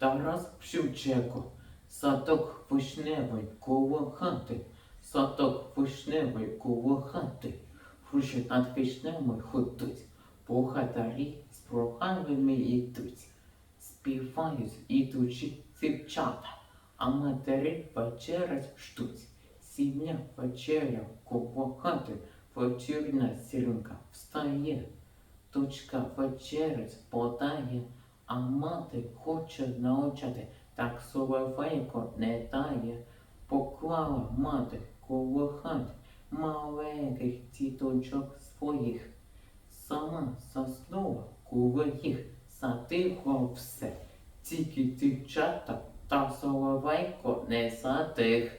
Тарас Шевченко, садок вишневий коло хати, садок вишневий коло хати, Груші над вишневими ходуть, богатарі з проханнями йдуть, співають ідучі дівчата, а матері вечерять ждуть. Сім'я вечеря коло хати, вечірня сіринка встає. Дочка вечерять подає, а мати хоче навчати, так соловейко не дає, поклала мати коло хат маленьких діточок своїх. Сама заснула коло їх, затихло все, тільки дівчата та соловейко не затих.